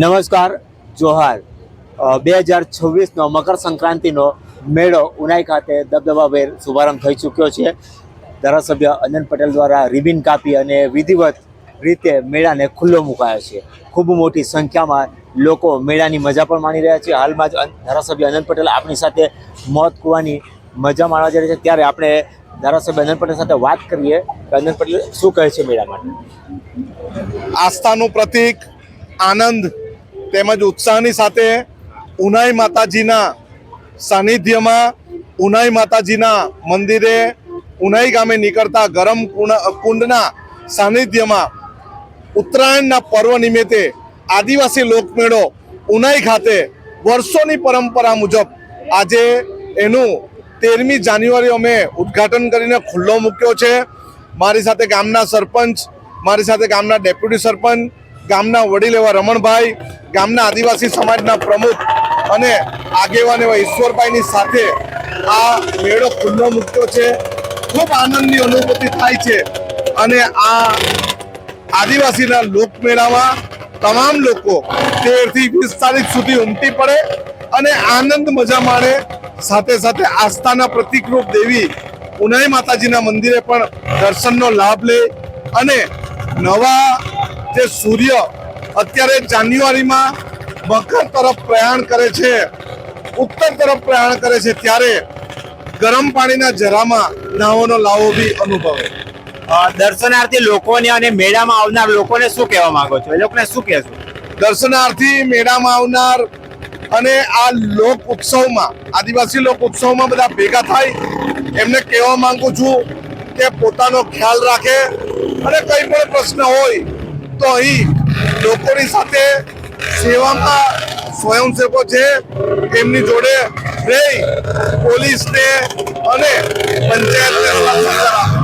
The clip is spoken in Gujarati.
નમસ્કાર, જોહાર. બે હજાર છવ્વીસનો મકર સંક્રાંતિનો મેળો ઉનાઈ ખાતે દબદબાભેર શુભારંભ થઈ ચૂક્યો છે. ધારાસભ્ય અનંત પટેલ દ્વારા રિબિન કાપી અને વિધિવત રીતે મેળાને ખુલ્લો મુકાયો છે. ખૂબ મોટી સંખ્યામાં લોકો મેળાની મજા પણ માણી રહ્યા છે. હાલમાં જ ધારાસભ્ય અનંત પટેલ આપણી સાથે મોત કુવાની મજા માણવા જઈ રહ્યા છે. ત્યારે આપણે ધારાસભ્ય અનંત પટેલ સાથે વાત કરીએ કે અનંત પટેલ શું કહે છે મેળા માટે? આસ્થાનું પ્રતીક આનંદ તેમજ ઉત્સાહની સાથે ઉનાઈ માતાજીના સાનિધ્યમાં ઉનાઈ માતાજીના મંદિરે ઉનાઈ ગામે નીકળતા ગરમ કુંડના સાનિધ્યમાં ઉત્તરાયણના પર્વ નિમિત્તે આદિવાસી લોકમેળો ઉનાઈ ખાતે વર્ષોની પરંપરા મુજબ આજે એનું તેરમી જાન્યુઆરી અમે ઉદ્ઘાટન કરીને ખુલ્લો મૂક્યો છે. મારી સાથે ગામના સરપંચ, મારી સાથે ગામના ડેપ્યુટી સરપંચ ગામના વડીલ એવા રમણભાઈ, ગામના આદિવાસી સમાજના પ્રમુખ અને આગેવાન એવા ઈશ્વરભાઈની સાથે આ મેળો ખુલ્લો મૂક્યો છે. ખૂબ આનંદની અનુભૂતિ થાય છે. અને આ આદિવાસીના લોકમેળામાં તમામ લોકો તેરથી વીસ તારીખ સુધી ઉમટી પડે અને આનંદ મજા માણે. સાથે સાથે આસ્થાના પ્રતિકરૂપ દેવી ઉનાઈ માતાજીના મંદિરે પણ દર્શનનો લાભ લે અને નવા જે સૂર્ય અત્યારે જાન્યુઆરીમાં મકર તરફ પ્રયાણ કરે છે ઉત્તર તરફ પ્રયાણ કરે છે ત્યારે ગરમ પાણીના જરામાં નાહવાનો લાવો બી અનુભવે. દર્શનાર્થી લોકોને અને મેળામાં આવનાર લોકોને શું કહેવા માંગો છો? એ લોકોને શું કહેશો? દર્શનાર્થી મેળામાં આવનાર અને આ લોક ઉત્સવમાં આદિવાસી લોક ઉત્સવમાં બધા ભેગા થાય એમને કહેવા માંગુ છું કે પોતાનો ખ્યાલ રાખે અને કંઈ પણ પ્રશ્ન હોય તો અહીં લોકોની સાથે સેવામાં સ્વયંસેવકો છે એમની જોડે રહી પોલીસને અને પંચાયતને.